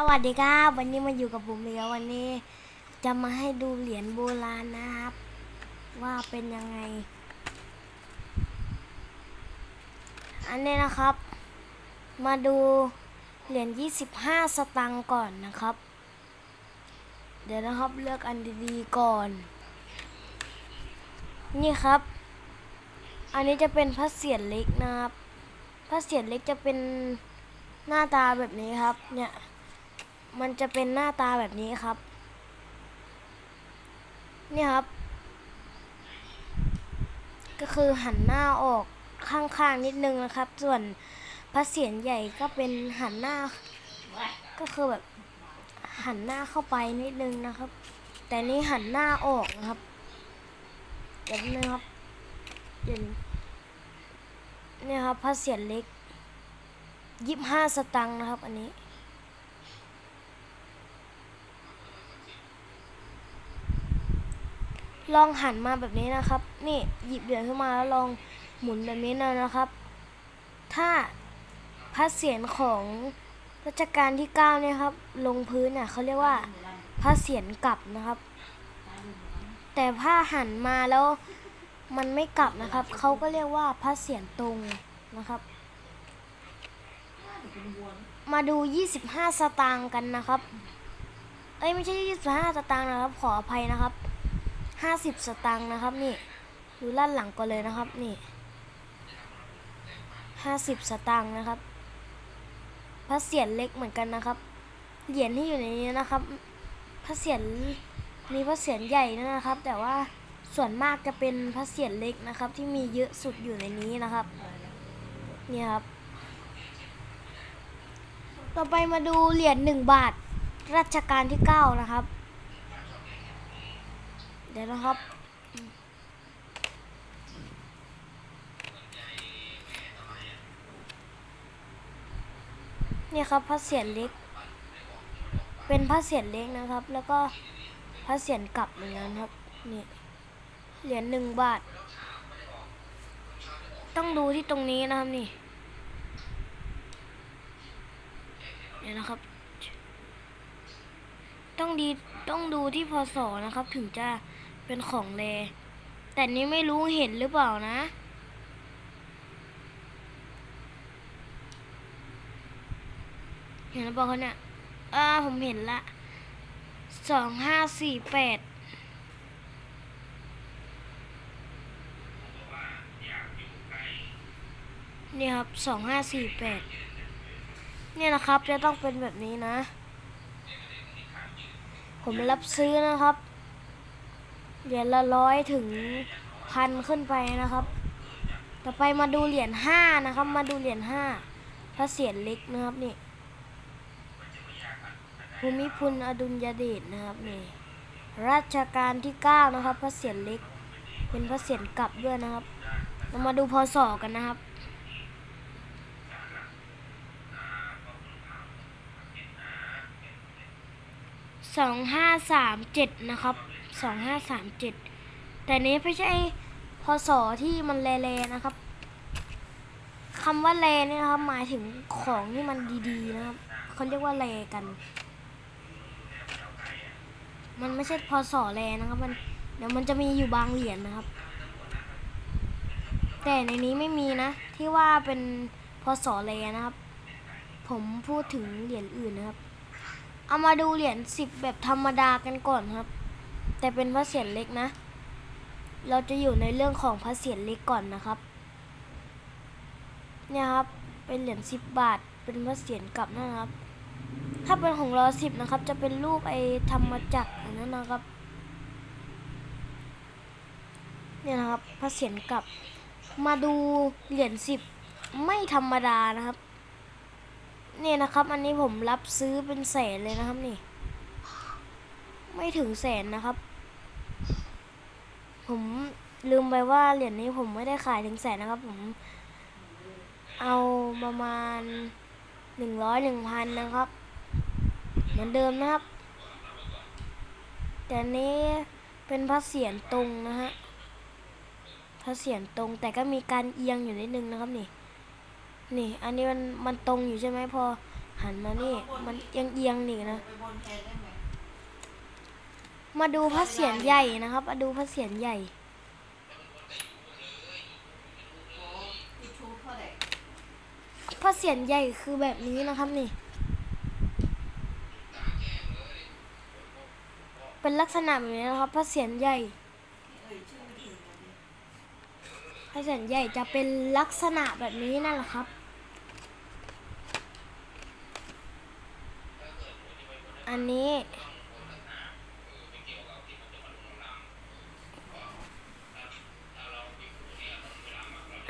สวัสดีครับ วันนี้มาอยู่กับผมเลียววันนี้ จะมาให้ดูเหรียญโบราณนะครับ ว่าเป็นยังไง อันนี้นะครับ มาดูเหรียญ25 สตังค์ก่อนนะครับ เดี๋ยวนะครับเลือกอันดีๆก่อน นี่ครับ อันนี้จะเป็นพระเศียรเล็กนะครับพระเศียรเล็กจะเป็นหน้าตาแบบนี้ครับเนี่ย มันจะเป็นหน้าตาแบบนี้ครับ นี่ครับ ก็คือหันหน้าออกข้างๆนิดนึงนะครับ ส่วนพระเศียรใหญ่ก็เป็นหันหน้า ก็คือแบบหันหน้าเข้าไปนิดนึงนะครับ แต่นี่หันหน้าออกนะครับเดี๋ยวนะครับเดี๋ยวเนี่ยครับพระเศียรเล็กยี่สิบห้าสตังค์นะครับ อันนี้ ลองหันมาแบบนี้นะครับ นี่หยิบเหรียญขึ้นมาแล้วลองหมุนแบบนี้นะนะครับ ถ้าพระเศียรของรัชกาลที่เก้าเนี่ยครับ ลงพื้นเนี่ยเขาเรียกว่าพระเศียรกลับนะครับ แต่ถ้าหันมาแล้วมันไม่กลับนะครับเขาก็เรียกว่าพระเศียรตรงนะครับ มาดู 25 สตางค์กันนะครับ เอ้ยไม่ใช่ 25 สตางค์นะครับ ขออภัยนะครับ ห้าสิบสตังค์นะครับนี่ดูด้านหลังก่อนเลยนะครับนี่ห้าสิบสตังค์นะครับพระเศียรเล็กเหมือนกันนะครับเหรียญที่อยู่ในนี้นะครับพระเศียรมีพระเศียรใหญ่นะครับ แต่ว่าส่วนมากจะเป็นพระเศียรเล็กนะครับ ที่มีเยอะสุดอยู่ในนี้นะครับนี่ครับ ต่อไปมาดูเหรียญหนึ่งบาทรัชกาลที่เก้านะครับ ดี๋ยวนะครับนี่ครับพระเศียรเล็ก เป็นพระเศียรเล็กนะครับ แล้วก็พระเศียรกลับเหมือนกันครับนี่เหรียญหนึ่งบาท ต้องดูที่ตรงนี้นะครับนี่เดี๋ยนะครับ ต้องดีต้องดูที่พศนะครับถึงจะ เป็นของแรแต่นี้ไม่รู้เห็นหรือเปล่านะ เห็นหรือเปล่าเขาเนี่ยอ่าผมเห็นละสองห้าสี่แปดนี่ครับสองห้าสี่แปดเนี่ยนะครับจะต้องเป็นแบบนี้นะ ผมรับซื้อนะครับ เหรียญละร้อยถึงพันขึ้นไปนะครับ ต่อไปมาดูเหรียญห้านะครับ มาดูเหรียญห้าพระเศียรเล็กนะครับนี่ภูมิพลอดุลยเดชนะครับนี่รัชกาลที่เก้านะครับ พระเศียรเล็ก เป็นพระเศียรกลับด้วยนะครับ เรามาดูพศกันนะครับ สองห้าสามเจ็ดนะครับ สองห้าสามเจ็ดแต่นี้ไม่ใช่พศที่มันแรๆนะครับคำว่าแรเนี่ยนะครับหมายถึงของที่มันดีๆนะครับเขาเรียกว่าแรกัน มันไม่ใช่พศแรนะครับมันเดี๋ยวมันจะมีอยู่บางเหรียญนะครับ แต่ในนี้ไม่มีนะ ที่ว่าเป็นพศแรนะครับ ผมพูดถึงเหรียญอื่นนะครับ เอามาดูเหรียญสิบแบบธรรมดากันก่อนครับ แต่เป็นพระเศียรเล็กนะ เราจะอยู่ในเรื่องของพระเศียรเล็กก่อนนะครับ เนี่ยครับ เป็นเหรียญสิบบาท เป็นพระเศียรกลับนะครับ ถ้าเป็นของราสิบนะครับ จะเป็นรูปไอ้ธรรมจักรอันนั้นนะครับ เนี่ยนะครับ พระเศียรกลับ มาดูเหรียญสิบไม่ธรรมดานะครับ เนี่ยนะครับ อันนี้ผมรับซื้อเป็นแสนเลยนะครับนี่ ไม่ถึงแสนนะครับ ผมลืมไปว่าเหรียญนี้ผมไม่ได้ขายถึงแสนนะครับ ผม เอาประมาณหนึ่งร้อยหนึ่งพันนะครับ เหมือนเดิมนะครับ แต่นี้เป็นพระเศียรตรงนะฮะพระเศียรตรงแต่ก็มีการเอียงอยู่นิดนึงนะครับนี่ นี่ อันนี้มันมันตรงอยู่ใช่ไหมพอหันมานี่ มันเอียงเอียงนี่นะ ไปบนแทนได้ไห มาดูพระเศียรใหญ่นะครับ มาดูพระเศียรใหญ่โอ้ยูทูบเท่าไหร่พระเศียรใหญ่คือแบบนี้นะครับนี่ เป็นลักษณะแบบนี้นะครับ พระเศียรใหญ่ พระเศียรใหญ่จะเป็นลักษณะแบบนี้นั่นแหละครับอันนี้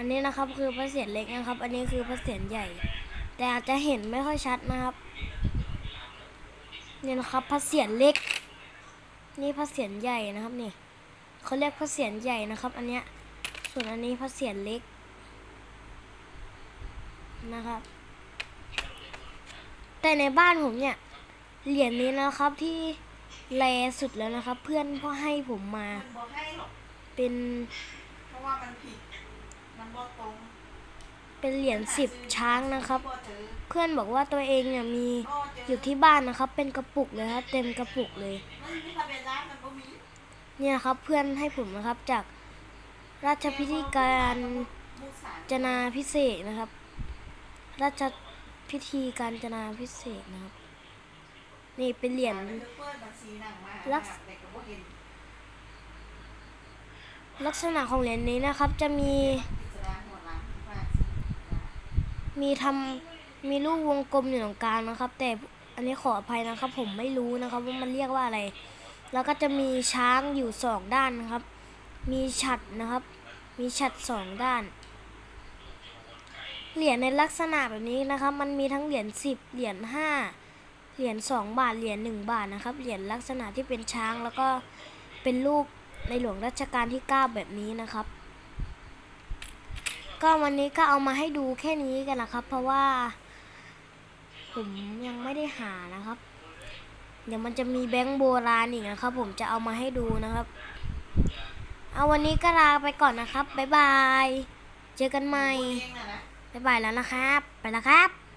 อันนี้นะครับคือพระเศียรเล็กนะครับ อันนี้คือพระเศียรใหญ่ แต่อาจจะเห็นไม่ค่อยชัดนะครับนี่นะครับพระเศียรเล็ก นี่พระเศียรใหญ่นะครับนี่เขาเรียกพระเศียรใหญ่นะครับ อันเนี้ย ส่วนอันนี้พระเศียรเล็กนะครับ แต่ในบ้านผมเนี่ยเหรียญนี้นะครับที่แรสุดแล้วนะครับ เพื่อนพ่อให้ผมมาเป็นเพราะว่ามันผิด มันบอกตรงเป็นเหรียญสิบช้างนะครับพ่อเจอเพื่อนบอกว่าตัวเองเนี่ยมีพ่อเจออยู่ที่บ้านนะครับ เป็นกระปุกเลยครับ เต็มกระปุกเลยมันมีทะเบียนร้านมันก็มีเนี่ยครับเพื่อนให้ผมนะครับจากราชพิธีการมูสารจนาพิเศษกนะครับ ราชพิธีการจนาพิเศษกนะครับ นี่เป็นเหรียญเปิดบัญชีหนังมาลักษเด็กก็บ่เห็นลักษณะของเหรียญนี้นะครับจะมี กิจการหัวร้านฝากสิ มีทำมีรูปวงกลมอยู่ตรงกลางนะครับ แต่อันนี้ขออภัยนะครับ ผมไม่รู้นะครับว่ามันเรียกว่าอะไร แล้วก็จะมีช้างอยู่สองด้านนะครับ มีฉัดนะครับ มีฉัดสองด้าน เหรียญในลักษณะแบบนี้นะครับ มันมีทั้งเหรียญสิบเหรียญห้าเหรียญสองบาทเหรียญหนึ่งบาทนะครับ เหรียญลักษณะที่เป็นช้างแล้วก็เป็นรูปในหลวงรัชกาลที่ 9 แบบนี้นะครับ ก็วันนี้ก็เอามาให้ดูแค่นี้กันนะครับ เพราะว่า ผมยังไม่ได้หานะครับ เดี๋ยวมันจะมีแบงค์โบราณอีกนะครับ ผมจะเอามาให้ดูนะครับ เอาวันนี้ก็ลาไปก่อนนะครับบ๊ายบาย เจอกันใหม่บ๊ายบายแล้วนะครับ ไปแล้วครับ